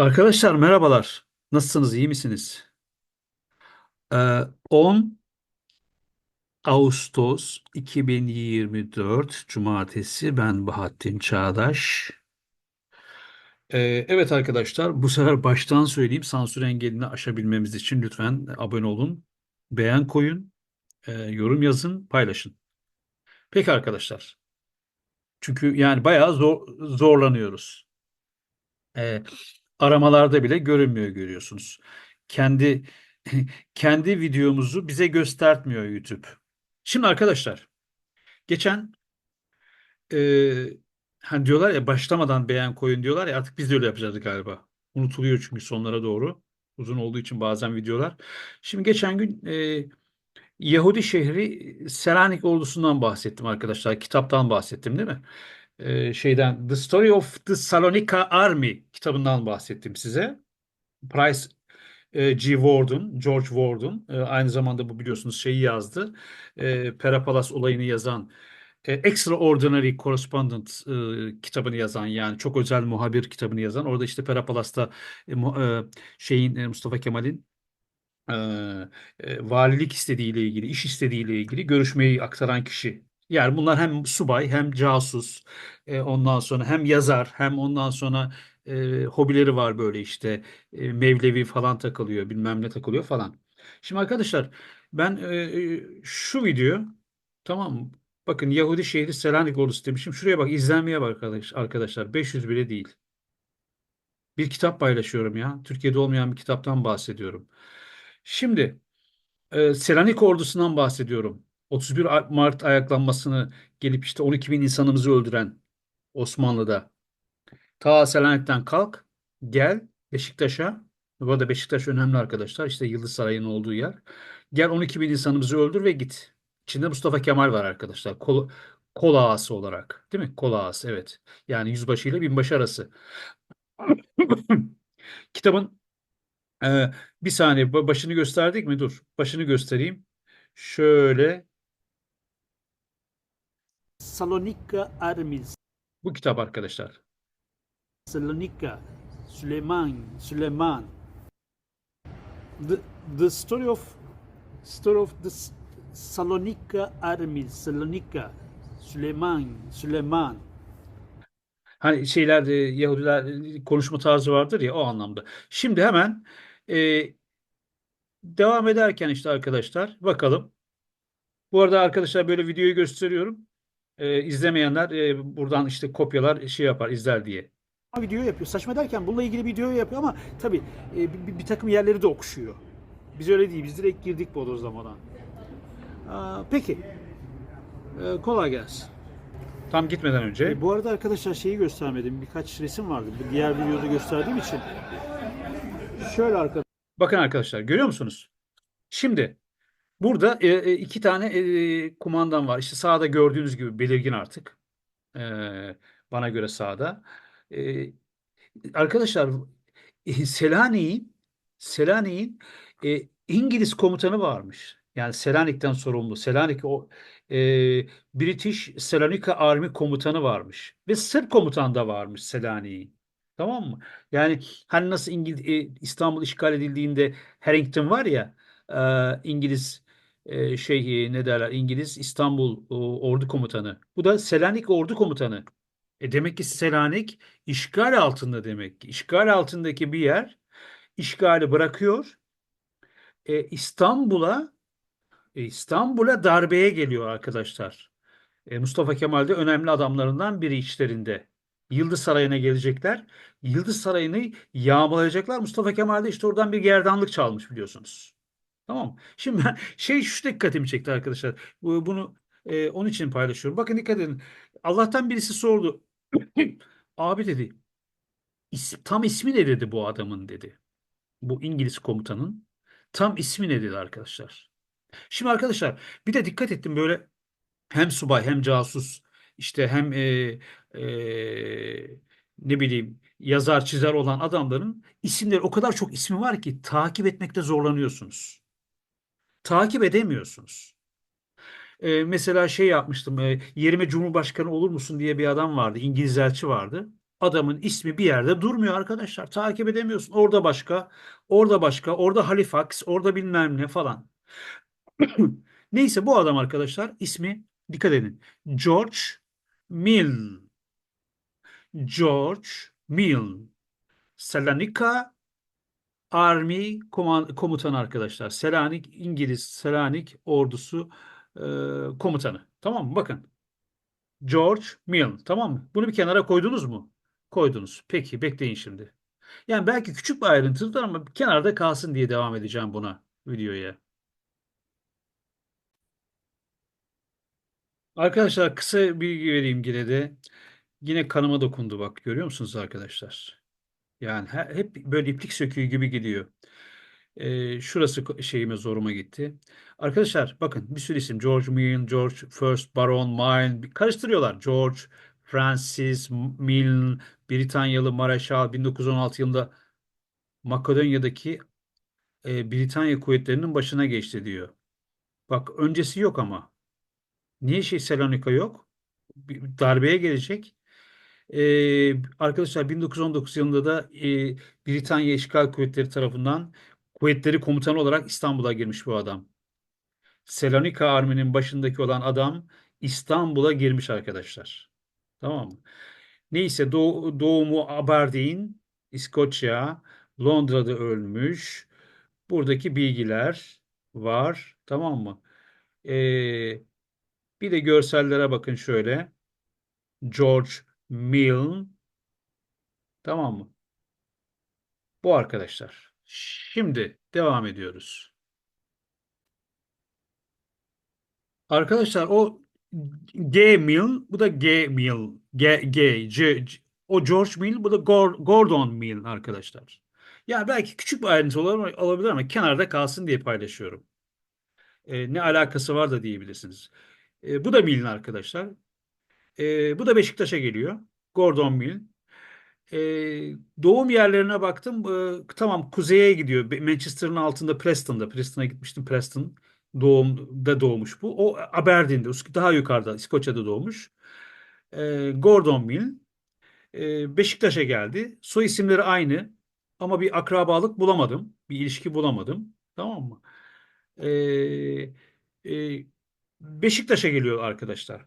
Arkadaşlar merhabalar. Nasılsınız? iyi misiniz? Ee, 10 Ağustos 2024 Cumartesi ben Bahattin Çağdaş. Ee, evet arkadaşlar bu sefer baştan söyleyeyim sansür engelini aşabilmemiz için lütfen abone olun, beğen koyun, e, yorum yazın, paylaşın. Peki arkadaşlar. Çünkü yani bayağı zor, zorlanıyoruz. Ee, aramalarda bile görünmüyor görüyorsunuz. Kendi kendi videomuzu bize göstertmiyor YouTube. Şimdi arkadaşlar geçen e, hani diyorlar ya başlamadan beğen koyun diyorlar ya artık biz de öyle yapacağız galiba. Unutuluyor çünkü sonlara doğru. Uzun olduğu için bazen videolar. Şimdi geçen gün e, Yahudi şehri Selanik ordusundan bahsettim arkadaşlar. Kitaptan bahsettim değil mi? E, şeyden The Story of the Salonika Army kitabından bahsettim size. Price e, G. Warden, George Warden e, aynı zamanda bu biliyorsunuz şeyi yazdı. E, Perapalas olayını yazan e, Extraordinary Correspondent e, kitabını yazan yani çok özel muhabir kitabını yazan. Orada işte Perapalas'ta e, e, şeyin e, Mustafa Kemal'in e, e, valilik istediğiyle ilgili, iş istediğiyle ilgili görüşmeyi aktaran kişi. Yani bunlar hem subay hem casus, e, ondan sonra hem yazar hem ondan sonra e, hobileri var böyle işte e, Mevlevi falan takılıyor, bilmem ne takılıyor falan. Şimdi arkadaşlar ben e, e, şu video tamam? Bakın Yahudi şehri Selanik ordusu demişim. Şuraya bak izlenmeye bak arkadaş, arkadaşlar. 500 bile değil. Bir kitap paylaşıyorum ya. Türkiye'de olmayan bir kitaptan bahsediyorum. Şimdi e, Selanik ordusundan bahsediyorum. 31 Mart ayaklanmasını gelip işte 12 bin insanımızı öldüren Osmanlı'da. Ta Selanik'ten kalk, gel Beşiktaş'a. Bu arada Beşiktaş önemli arkadaşlar. İşte Yıldız Sarayı'nın olduğu yer. Gel 12 bin insanımızı öldür ve git. İçinde Mustafa Kemal var arkadaşlar. Kol, kol ağası olarak. Değil mi? Kol ağası evet. Yani yüzbaşı ile binbaşı arası. Kitabın e, bir saniye ba- başını gösterdik mi? Dur. Başını göstereyim. Şöyle Salonika Army, bu kitap arkadaşlar. Salonika, Süleyman, Süleyman. The, the story of story of the Salonika Army, Salonika, Süleyman, Süleyman. Hani şeyler e, Yahudiler konuşma tarzı vardır ya o anlamda. Şimdi hemen e, devam ederken işte arkadaşlar bakalım. Bu arada arkadaşlar böyle videoyu gösteriyorum. E, izlemeyenler e, buradan işte kopyalar şey yapar izler diye. Video yapıyor. Saçma derken bununla ilgili video yapıyor ama tabii e, bir, bir takım yerleri de okşuyor. Biz öyle değil. Biz direkt girdik bodozlamadan. Aa, peki. Ee, kolay gelsin. Tam gitmeden önce. E, bu arada arkadaşlar şeyi göstermedim. Birkaç resim vardı. Bu diğer videoda gösterdiğim için. Şöyle arkadaşlar. Bakın arkadaşlar görüyor musunuz? Şimdi burada e, e, iki tane e, kumandan var. İşte sağda gördüğünüz gibi belirgin artık. E, bana göre sağda. E, arkadaşlar e, Selanik'in Selanik'in e, İngiliz komutanı varmış. Yani Selanik'ten sorumlu. Selanik o e, British Salonika Army komutanı varmış. Ve Sırp komutanı da varmış Selanik'in. Tamam mı? Yani hani nasıl İngiliz, e, İstanbul işgal edildiğinde Harrington var ya e, İngiliz şey ne derler İngiliz İstanbul ordu komutanı. Bu da Selanik ordu komutanı. E demek ki Selanik işgal altında demek ki. İşgal altındaki bir yer işgali bırakıyor. E, İstanbul'a e, İstanbul'a darbeye geliyor arkadaşlar. E, Mustafa Kemal de önemli adamlarından biri içlerinde. Yıldız Sarayı'na gelecekler. Yıldız Sarayı'nı yağmalayacaklar. Mustafa Kemal de işte oradan bir gerdanlık çalmış biliyorsunuz. Tamam? Şimdi ben şey şu dikkatimi çekti arkadaşlar. Bu, bunu e, onun için paylaşıyorum. Bakın dikkat edin. Allah'tan birisi sordu. Abi dedi. "is- tam ismi ne dedi bu adamın dedi. Bu İngiliz komutanın. Tam ismi ne dedi arkadaşlar. Şimdi arkadaşlar bir de dikkat ettim böyle hem subay hem casus işte hem e, e, ne bileyim yazar çizer olan adamların isimleri o kadar çok ismi var ki takip etmekte zorlanıyorsunuz. Takip edemiyorsunuz. E, mesela şey yapmıştım e, yerime Cumhurbaşkanı olur musun diye bir adam vardı İngiliz elçi vardı. adamın ismi bir yerde durmuyor arkadaşlar. Takip edemiyorsun. Orada başka, orada başka, orada Halifax, orada bilmem ne falan. Neyse bu adam arkadaşlar ismi dikkat edin. George Mill. George Mill. Salonika Army koman- komutanı arkadaşlar. Selanik İngiliz Selanik ordusu e, komutanı. Tamam mı? Bakın. George Mill. Tamam mı? Bunu bir kenara koydunuz mu? Koydunuz. Peki bekleyin şimdi. Yani belki küçük bir ayrıntıdır ama kenarda kalsın diye devam edeceğim buna videoya. Arkadaşlar kısa bilgi vereyim yine de. Yine kanıma dokundu bak görüyor musunuz arkadaşlar? Yani he- hep böyle iplik söküğü gibi gidiyor. Ee, şurası şeyime zoruma gitti. Arkadaşlar bakın bir sürü isim. George Milne, George First Baron Milne bir- karıştırıyorlar. George Francis Milne, Britanyalı Mareşal 1916 yılında Makedonya'daki e, Britanya kuvvetlerinin başına geçti diyor. Bak öncesi yok ama. Niye şey Salonika yok? Bir darbeye gelecek. Ee, arkadaşlar 1919 yılında da e, Britanya İşgal Kuvvetleri tarafından kuvvetleri komutanı olarak İstanbul'a girmiş bu adam. Salonika Army'nin başındaki olan adam İstanbul'a girmiş arkadaşlar. Tamam mı? Neyse doğ- doğumu Aberdeen, İskoçya, Londra'da ölmüş. Buradaki bilgiler var. Tamam mı? Ee, bir de görsellere bakın şöyle. George Milne. Tamam mı? Bu arkadaşlar. Şimdi devam ediyoruz. Arkadaşlar o G Mill, bu da G Mill. G, G, C, C- o George Mill, bu da Gor- Gordon Mill arkadaşlar. Ya belki küçük bir ayrıntı olabilir ama kenarda kalsın diye paylaşıyorum. E, ne alakası var da diyebilirsiniz. E, bu da Mill'in arkadaşlar. E, bu da Beşiktaş'a geliyor. Gordon Mill. E, doğum yerlerine baktım. E, tamam kuzeye gidiyor. Manchester'ın altında Preston'da. Preston'a gitmiştim. Preston doğumda doğmuş bu. O Aberdeen'de. Daha yukarıda. İskoçya'da doğmuş. E, Gordon Mill. E, Beşiktaş'a geldi. Soy isimleri aynı. Ama bir akrabalık bulamadım. Bir ilişki bulamadım. Tamam mı? E, e, Beşiktaş'a geliyor arkadaşlar.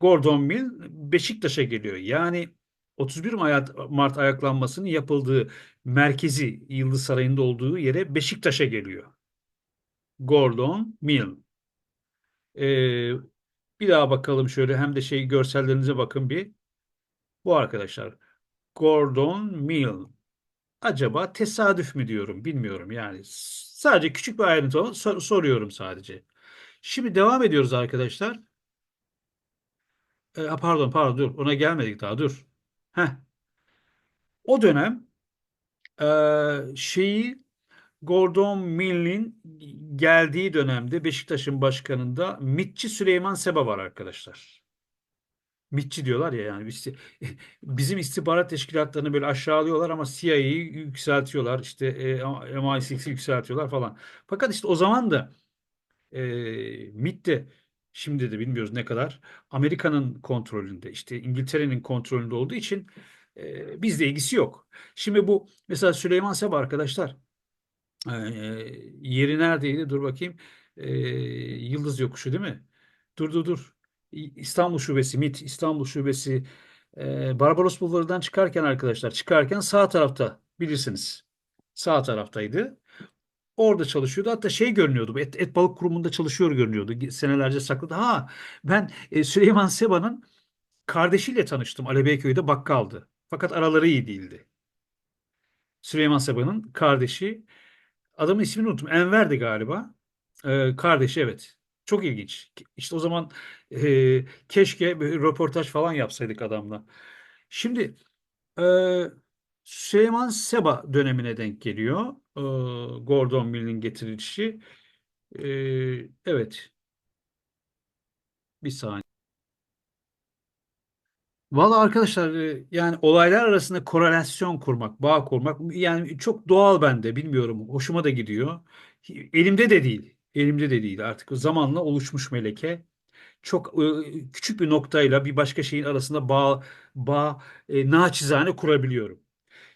Gordon Mill Beşiktaş'a geliyor. Yani 31 Mart, ayaklanmasının yapıldığı merkezi Yıldız Sarayı'nda olduğu yere Beşiktaş'a geliyor. Gordon Mill. Ee, bir daha bakalım şöyle hem de şey görsellerinize bakın bir. Bu arkadaşlar. Gordon Mill. Acaba tesadüf mü diyorum bilmiyorum yani. Sadece küçük bir ayrıntı sor- soruyorum sadece. Şimdi devam ediyoruz arkadaşlar. Ee, pardon pardon dur ona gelmedik daha dur. Heh. O dönem e, şeyi Gordon Mill'in geldiği dönemde Beşiktaş'ın başkanında MİTçi Süleyman Seba var arkadaşlar. MİTçi diyorlar ya yani biz, bizim istihbarat teşkilatlarını böyle aşağılıyorlar ama CIA'yı yükseltiyorlar işte e, MI6'i yükseltiyorlar falan. Fakat işte o zaman da e, MİT de şimdi de bilmiyoruz ne kadar Amerika'nın kontrolünde işte İngiltere'nin kontrolünde olduğu için e, bizle ilgisi yok. Şimdi bu mesela Süleyman Seba arkadaşlar e, yeri neredeydi? Dur bakayım. E, Yıldız Yokuşu değil mi? Dur dur dur. İstanbul Şubesi, MİT İstanbul Şubesi e, Barbaros Bulvarı'ndan çıkarken arkadaşlar çıkarken sağ tarafta bilirsiniz. Sağ taraftaydı. Orada çalışıyordu. Hatta şey görünüyordu. Et, et balık kurumunda çalışıyor görünüyordu. Senelerce sakladı. Ha ben e, Süleyman Seba'nın kardeşiyle tanıştım. Alebeyköy'de bakkaldı. Fakat araları iyi değildi. Süleyman Seba'nın kardeşi Adamın ismini unuttum. Enver'di galiba. Ee, kardeşi evet. Çok ilginç. İşte o zaman e, keşke bir röportaj falan yapsaydık adamla. Şimdi e, Süleyman Seba dönemine denk geliyor. E, Gordon Mill'in getirilişi. E, evet. Bir saniye. Valla arkadaşlar e, yani olaylar arasında korelasyon kurmak, bağ kurmak yani çok doğal bende bilmiyorum. Hoşuma da gidiyor. Elimde de değil. Elimde de değil artık. Zamanla oluşmuş meleke. çok e, küçük bir noktayla bir başka şeyin arasında bağ, bağ e, naçizane kurabiliyorum.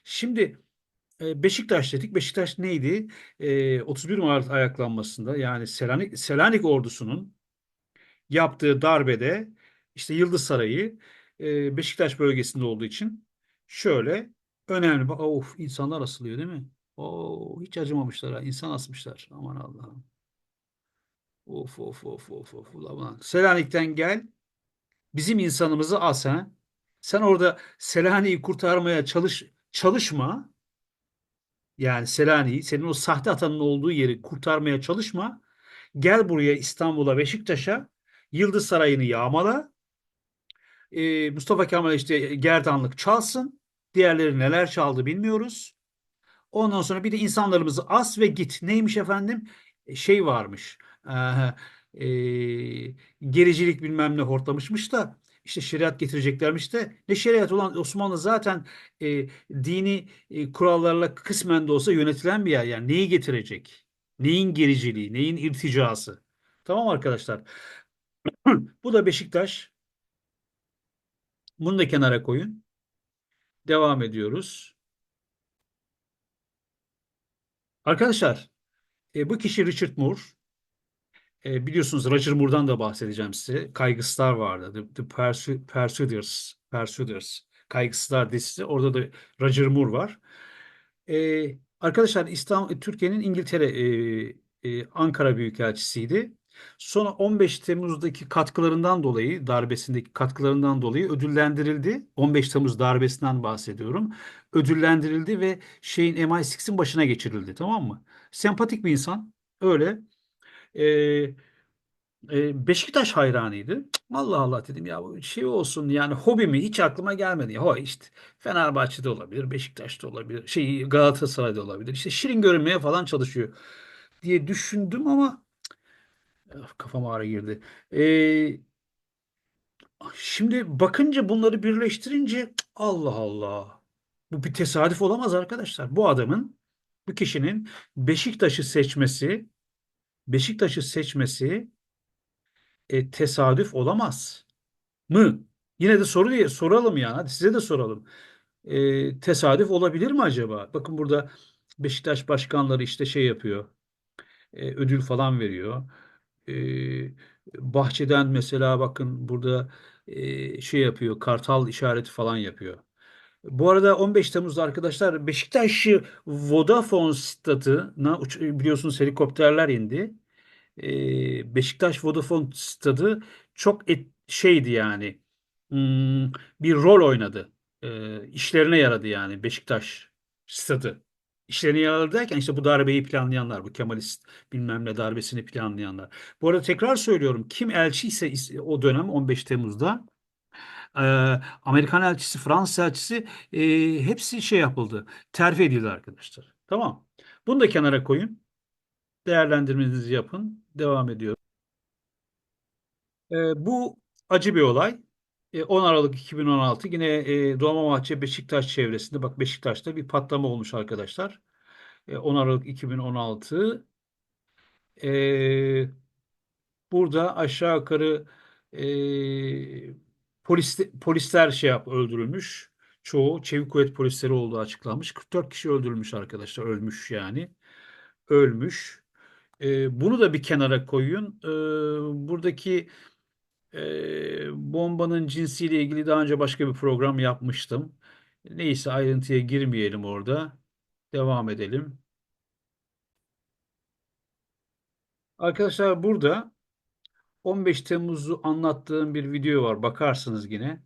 Şimdi e, Beşiktaş dedik. Beşiktaş neydi? E, 31 Mart ayaklanmasında yani Selanik, Selanik ordusunun yaptığı darbede işte Yıldız Sarayı e, Beşiktaş bölgesinde olduğu için şöyle önemli. Bak of insanlar asılıyor değil mi? Oo, hiç acımamışlar ha. İnsan asmışlar. Aman Allah'ım. Of of of of of. Ulan. Selanik'ten gel. Bizim insanımızı as ha. Sen orada Selanik'i kurtarmaya çalış çalışma. Yani Selanik'i senin o sahte atanın olduğu yeri kurtarmaya çalışma. Gel buraya İstanbul'a, Beşiktaş'a. Yıldız Sarayı'nı yağmala. Ee, Mustafa Kemal işte gerdanlık çalsın. Diğerleri neler çaldı bilmiyoruz. Ondan sonra bir de insanlarımızı as ve git. Neymiş efendim? E, Şey varmış. Ee, e, gericilik bilmem ne hortlamışmış da işte şeriat getireceklermiş de ne şeriat olan Osmanlı zaten e, dini e, kurallarla kısmen de olsa yönetilen bir yer. Yani neyi getirecek? Neyin gericiliği? Neyin irticası? Tamam arkadaşlar. Bu da Beşiktaş. Bunu da kenara koyun. Devam ediyoruz. Arkadaşlar e, bu kişi Richard Moore. E, biliyorsunuz Roger Moore'dan da bahsedeceğim size. Kaygısızlar vardı. The, The Persuaders. Persuaders. Kaygısızlar dizisi. Orada da Roger Moore var. E, arkadaşlar İstanbul, Türkiye'nin İngiltere e, e, Ankara Büyükelçisiydi. Sonra 15 Temmuz'daki katkılarından dolayı, darbesindeki katkılarından dolayı ödüllendirildi. 15 Temmuz darbesinden bahsediyorum. Ödüllendirildi ve şeyin MI6'in başına geçirildi, tamam mı? Sempatik bir insan. Öyle. E, Beşiktaş hayranıydı. Allah Allah dedim ya bu şey olsun yani hobi mi hiç aklıma gelmedi. Ya ho işte Fenerbahçe'de olabilir, Beşiktaş'ta olabilir, şey Galatasaray'da olabilir. İşte şirin görünmeye falan çalışıyor diye düşündüm ama Of, kafam ağrı girdi. Ee, şimdi bakınca bunları birleştirince Allah Allah. Bu bir tesadüf olamaz arkadaşlar. Bu adamın, bu kişinin Beşiktaş'ı seçmesi, Beşiktaş'ı seçmesi e, tesadüf olamaz mı? Yine de soru diye soralım ya. Hadi size de soralım. E, tesadüf olabilir mi acaba? Bakın burada Beşiktaş başkanları işte şey yapıyor. e, ödül falan veriyor. E, bahçeden mesela bakın burada e, şey yapıyor. Kartal işareti falan yapıyor. Bu arada 15 Temmuz'da arkadaşlar Beşiktaş'ı Vodafone stadına biliyorsunuz helikopterler indi. E, Beşiktaş Vodafone stadı çok et, şeydi yani hmm, bir rol oynadı. E, işlerine yaradı yani Beşiktaş stadı. İşlerine yaradı işte bu darbeyi planlayanlar, bu Kemalist bilmem ne darbesini planlayanlar. Bu arada tekrar söylüyorum kim elçi ise is- o dönem 15 Temmuz'da e, Amerikan elçisi, Fransız elçisi e, hepsi şey yapıldı. Terfi edildi arkadaşlar. Tamam. Bunu da kenara koyun. Değerlendirmenizi yapın. Devam ediyor. E, bu acı bir olay. E, 10 Aralık 2016 yine e, Dolmabahçe Beşiktaş çevresinde bak Beşiktaş'ta bir patlama olmuş arkadaşlar. E, 10 Aralık 2016 e, burada aşağı yukarı e, polis, polisler şey yap öldürülmüş. Çoğu çevik kuvvet polisleri olduğu açıklanmış. 44 kişi öldürülmüş arkadaşlar. Ölmüş yani. Ölmüş. E, bunu da bir kenara koyun. E, buradaki e, bombanın cinsiyle ilgili daha önce başka bir program yapmıştım. Neyse ayrıntıya girmeyelim orada. Devam edelim. Arkadaşlar burada 15 Temmuz'u anlattığım bir video var. Bakarsınız yine.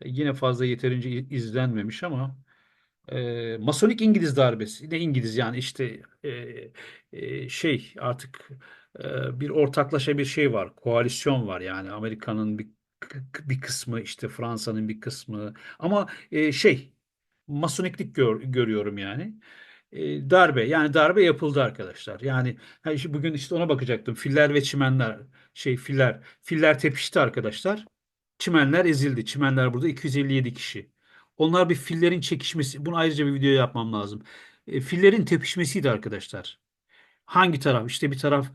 E, Yine fazla yeterince izlenmemiş ama e, Masonik İngiliz darbesi. Ne İngiliz yani işte e, e, şey artık e, bir ortaklaşa bir şey var. Koalisyon var yani Amerika'nın bir bir kısmı işte Fransa'nın bir kısmı ama e, şey Masoniklik gör- görüyorum yani. Darbe yani darbe yapıldı arkadaşlar. Yani bugün işte ona bakacaktım. Filler ve çimenler şey filler filler tepişti arkadaşlar. Çimenler ezildi. Çimenler burada 257 kişi. Onlar bir fillerin çekişmesi. Bunu ayrıca bir video yapmam lazım. E, fillerin tepişmesiydi arkadaşlar. Hangi taraf? İşte bir taraf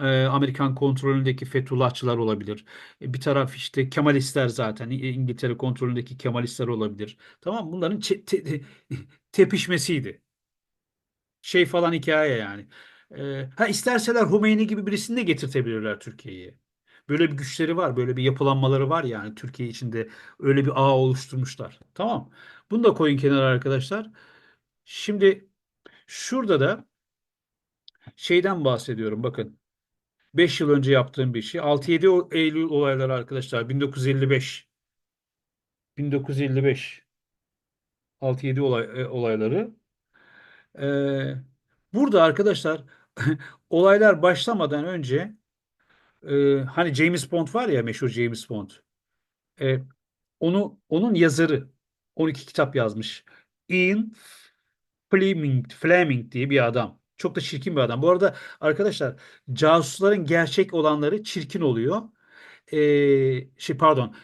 e, Amerikan kontrolündeki Fethullahçılar olabilir. E, bir taraf işte Kemalistler zaten. İngiltere kontrolündeki Kemalistler olabilir. Tamam? Bunların te- tepişmesiydi. Şey falan hikaye yani. Ha isterseler Hümeyni gibi birisini de getirtebilirler Türkiye'ye. Böyle bir güçleri var, böyle bir yapılanmaları var yani Türkiye içinde öyle bir ağ oluşturmuşlar. Tamam. Bunu da koyun kenara arkadaşlar. Şimdi şurada da şeyden bahsediyorum bakın. 5 yıl önce yaptığım bir şey. 6-7 o- Eylül olayları arkadaşlar. 1955. 1955. 6-7 olay, e, olayları. Ee, burada arkadaşlar olaylar başlamadan önce e, hani James Bond var ya meşhur James Bond. E, onu onun yazarı 12 kitap yazmış. Ian Fleming, Fleming diye bir adam. Çok da çirkin bir adam. Bu arada arkadaşlar casusların gerçek olanları çirkin oluyor. Ee, şey pardon.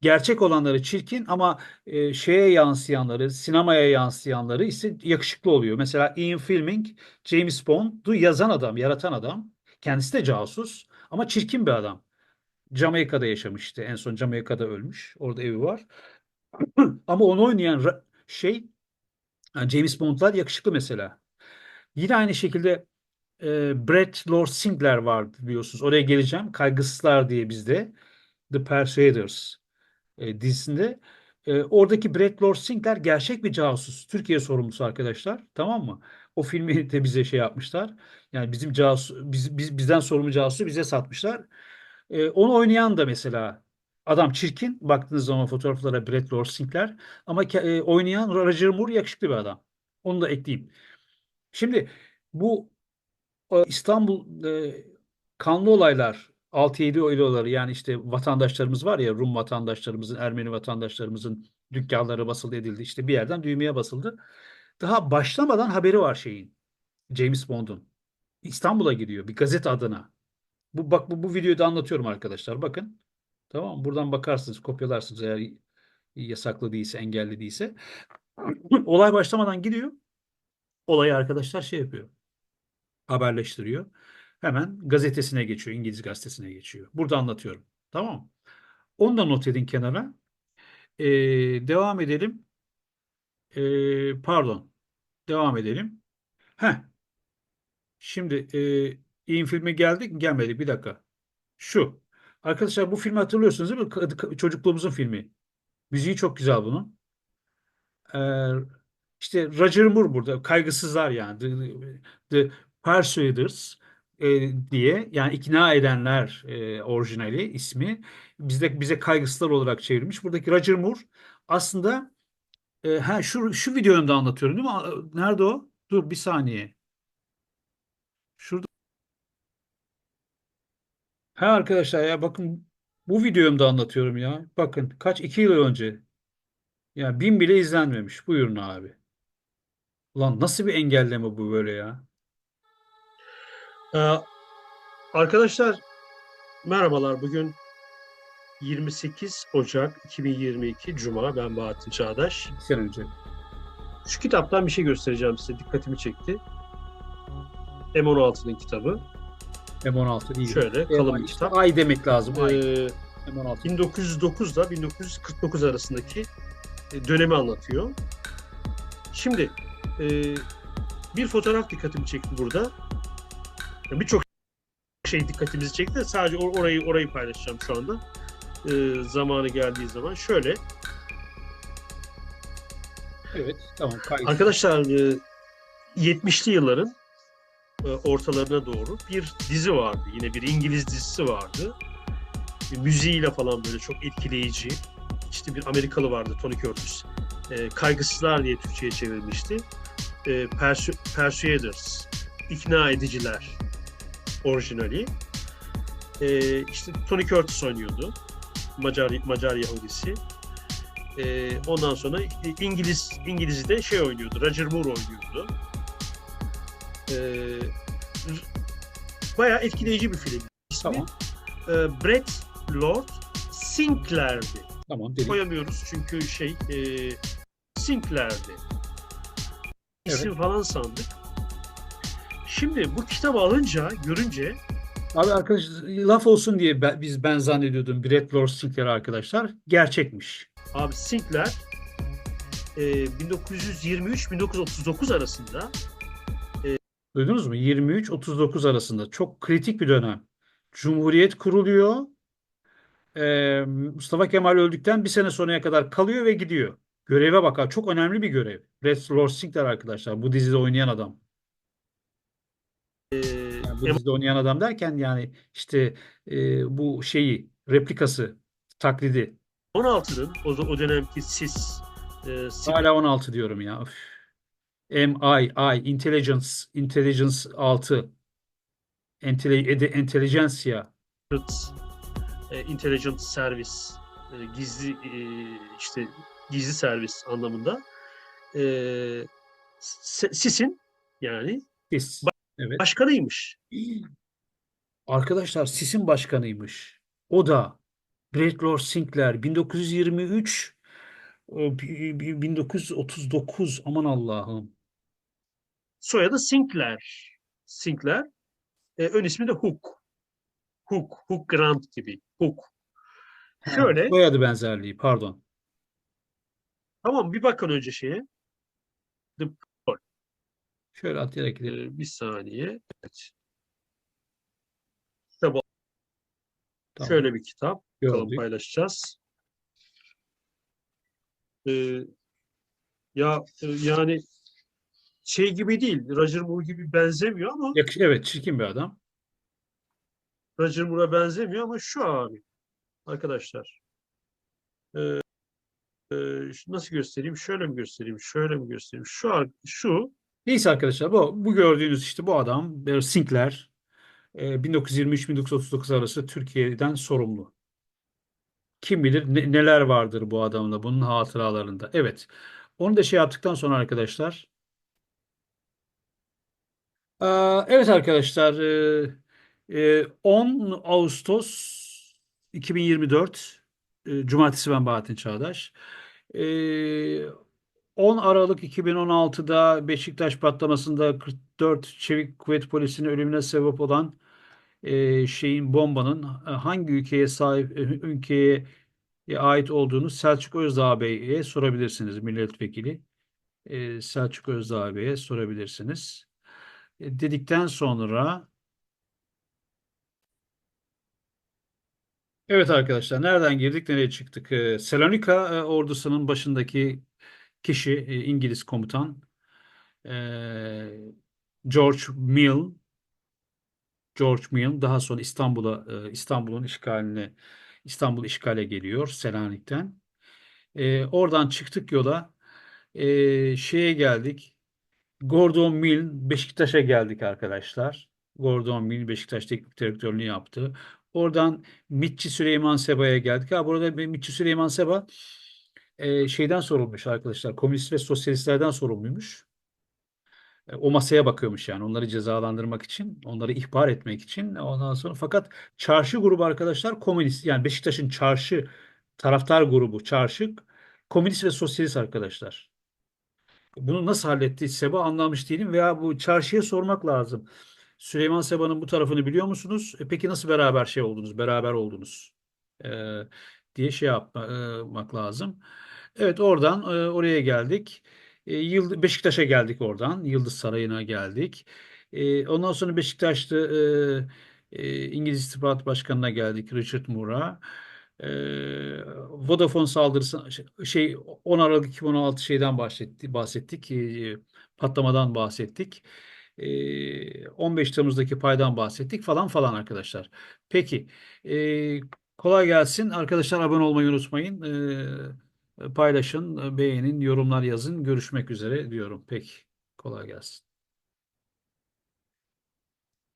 Gerçek olanları çirkin ama e, şeye yansıyanları, sinemaya yansıyanları ise yakışıklı oluyor. Mesela Ian Fleming, James Bond'u yazan adam, yaratan adam. Kendisi de casus ama çirkin bir adam. Jamaika'da yaşamıştı. En son Jamaika'da ölmüş. Orada evi var. Ama onu oynayan şey yani James Bond'lar yakışıklı mesela. Yine aynı şekilde e, Brett Lord Sinclair vardı biliyorsunuz. Oraya geleceğim. Kaygısızlar diye bizde. The Persuaders e, dizisinde. E, oradaki Brett Lord Sinclair gerçek bir casus. Türkiye sorumlusu arkadaşlar. Tamam mı? O filmi de bize şey yapmışlar. Yani bizim casus, biz, biz, bizden sorumlu casusu bize satmışlar. E, onu oynayan da mesela adam çirkin. Baktığınız zaman fotoğraflara Brett Lord Sinclair. Ama e, oynayan Roger Moore yakışıklı bir adam. Onu da ekleyeyim. Şimdi bu e, İstanbul e, kanlı olaylar 6-7 olayları yani işte vatandaşlarımız var ya Rum vatandaşlarımızın, Ermeni vatandaşlarımızın dükkanları basılı edildi. İşte bir yerden düğmeye basıldı. Daha başlamadan haberi var şeyin. James Bond'un. İstanbul'a gidiyor bir gazete adına. Bu bak bu, bu videoyu da anlatıyorum arkadaşlar. Bakın. Tamam? Buradan bakarsınız, kopyalarsınız eğer yasaklı değilse, engelli değilse. Olay başlamadan gidiyor. Olayı arkadaşlar şey yapıyor. Haberleştiriyor. Hemen gazetesine geçiyor. İngiliz gazetesine geçiyor. Burada anlatıyorum. Tamam mı? Onu da not edin kenara. Ee, devam edelim. Ee, pardon. Devam edelim. Heh. Şimdi e, iyi filme geldik mi? Gelmedik. Bir dakika. Şu. Arkadaşlar bu filmi hatırlıyorsunuz değil mi? Çocukluğumuzun filmi. Müziği çok güzel bunun. Ee, işte Roger Moore burada. Kaygısızlar yani. The, The Persuaders e, diye yani ikna edenler e, orijinali ismi. Bizde bize kaygısızlar olarak çevrilmiş. Buradaki Roger Moore aslında e, ha şu şu videonun da anlatıyorum değil mi? Nerede o? Dur bir saniye. Şurada. Ha arkadaşlar ya bakın bu videomda anlatıyorum ya. Bakın kaç iki yıl önce. Ya bin bile izlenmemiş. Buyurun abi. Ulan nasıl bir engelleme bu böyle ya? Ee, arkadaşlar merhabalar. Bugün 28 Ocak 2022 Cuma. Ben Bahattin Çağdaş. Sene önce. Şu kitaptan bir şey göstereceğim size. Dikkatimi çekti. M16'nın kitabı. M16 iyi. Şöyle kalın bir kitap. Ay demek lazım. Ay. Ee, M16. 1909 ile 1949 arasındaki e, dönemi anlatıyor. Şimdi e, bir fotoğraf dikkatimi çekti burada. Birçok şey dikkatimizi çekti. de Sadece or- orayı orayı paylaşacağım şu anda. E, zamanı geldiği zaman şöyle. Evet tamam. Kayıt. Arkadaşlar e, 70'li yılların e, ortalarına doğru bir dizi vardı. Yine bir İngiliz dizisi vardı. E, Müziğiyle falan böyle çok etkileyici. İşte bir Amerikalı vardı Tony Curtis. E, Kaygısızlar diye Türkçe'ye çevirmişti. E, Persu- Persuaders, ikna ediciler orijinali. E, işte Tony Curtis oynuyordu. Macar Macar Yahudisi. E, ondan sonra İngiliz İngiliz'i de şey oynuyordu. Roger Moore oynuyordu. E, bayağı etkileyici bir film. İsmi Tamam. e, Brett Lord Sinclair'di. Tamam. Dedim. Koyamıyoruz çünkü şey e, Sinclair'di. İsim falan sandık. Şimdi bu kitabı alınca, görünce Abi arkadaş laf olsun diye ben- biz ben zannediyordum Brett Lord Sinclair arkadaşlar. Gerçekmiş. Abi Sinclair e, 1923-1939 arasında Duydunuz mu? 23-39 arasında. Çok kritik bir dönem. Cumhuriyet kuruluyor. Ee, Mustafa Kemal öldükten bir sene sonraya kadar kalıyor ve gidiyor. Göreve bakar. Çok önemli bir görev. Brett Lord Sinclair arkadaşlar. Bu dizide oynayan adam. E, Yani bu dizide oynayan adam derken yani işte e, bu şeyi replikası taklidi. M16'nın o, o dönemki SIS e, Hala 16 diyorum ya. Üf. MI, I, Intelligence, Intelligence 6, Entele, Ede- Intelligentsia. e, Intelligence Service e, gizli e, işte gizli servis anlamında e, S- SIS'in yani Sis. Evet. başkanıymış. Arkadaşlar SIS'in başkanıymış. O da Brett Lord Sinclair 1923 e, bi- bi- 1939 aman Allah'ım. Soyadı Sinclair. Sinclair. E, ön ismi de Hook. Hook. Hook Grant gibi. Hook. Ha, Şöyle. Soyadı benzerliği pardon. Tamam bir bakın önce şeye. Şöyle gidelim. E, bir saniye. Evet. Kitap Tamam. Şöyle bir kitap. Bakalım Gördük. paylaşacağız. Ee, ya e, yani şey gibi değil. Roger Moore gibi benzemiyor ama evet çirkin bir adam. Roger Moore'a benzemiyor ama şu abi arkadaşlar. Ee, e, nasıl göstereyim? Şöyle mi göstereyim? Şöyle mi göstereyim? Şu şu Neyse arkadaşlar bu, bu gördüğünüz işte bu adam Sinclair e, 1923-1939 arası Türkiye'den sorumlu. Kim bilir ne- neler vardır bu adamda bunun hatıralarında. Evet. Onu da şey yaptıktan sonra arkadaşlar Aa, evet arkadaşlar e, e, 10 Ağustos 2024 e, Cumartesi ben Bahattin Çağdaş. E, 10 Aralık 2016'da Beşiktaş patlamasında 44 Çevik Kuvvet Polisi'nin ölümüne sebep olan e, şeyin bombanın e, hangi ülkeye sahip e, ülkeye ait olduğunu Selçuk Özdağ Bey'e sorabilirsiniz milletvekili. E, Selçuk Özdağ Bey'e sorabilirsiniz. E, dedikten sonra Evet arkadaşlar nereden girdik nereye çıktık? E, Salonika e, ordusunun başındaki kişi e, İngiliz komutan e, George Mill George Mill daha sonra İstanbul'a e, İstanbul'un işgaline İstanbul işgale geliyor Selanik'ten. Oradan çıktık yola şeye geldik. Gordon Mill Beşiktaş'a geldik arkadaşlar. Gordon Mill Beşiktaş teknik direktörlüğünü yaptı. Oradan Mitçi Süleyman Seba'ya geldik. Ha burada Mitçi Süleyman Seba e, şeyden sorulmuş arkadaşlar. Komünist ve sosyalistlerden sorumluymuş. E, o masaya bakıyormuş yani onları cezalandırmak için, onları ihbar etmek için. Ondan sonra fakat çarşı grubu arkadaşlar komünist yani Beşiktaş'ın çarşı taraftar grubu çarşı komünist ve sosyalist arkadaşlar. Bunu nasıl halletti Seba anlamış değilim veya bu çarşıya sormak lazım. Süleyman Seba'nın bu tarafını biliyor musunuz? E peki nasıl beraber şey oldunuz, beraber oldunuz? E, diye şey yapmak lazım. Evet oradan e, oraya geldik. E, Yıld- Beşiktaş'a geldik oradan. Yıldız Sarayı'na geldik. E, ondan sonra Beşiktaş'ta e, e, İngiliz İstihbarat Başkanı'na geldik Richard Moore'a. E, Vodafone saldırısı şey 10 Aralık 2016 şeyden bahsetti, bahsettik. E, patlamadan bahsettik. E, 15 Temmuz'daki paydan bahsettik falan falan arkadaşlar. Peki. E, kolay gelsin. Arkadaşlar abone olmayı unutmayın. E, paylaşın, beğenin, yorumlar yazın. Görüşmek üzere diyorum. Peki. Kolay gelsin.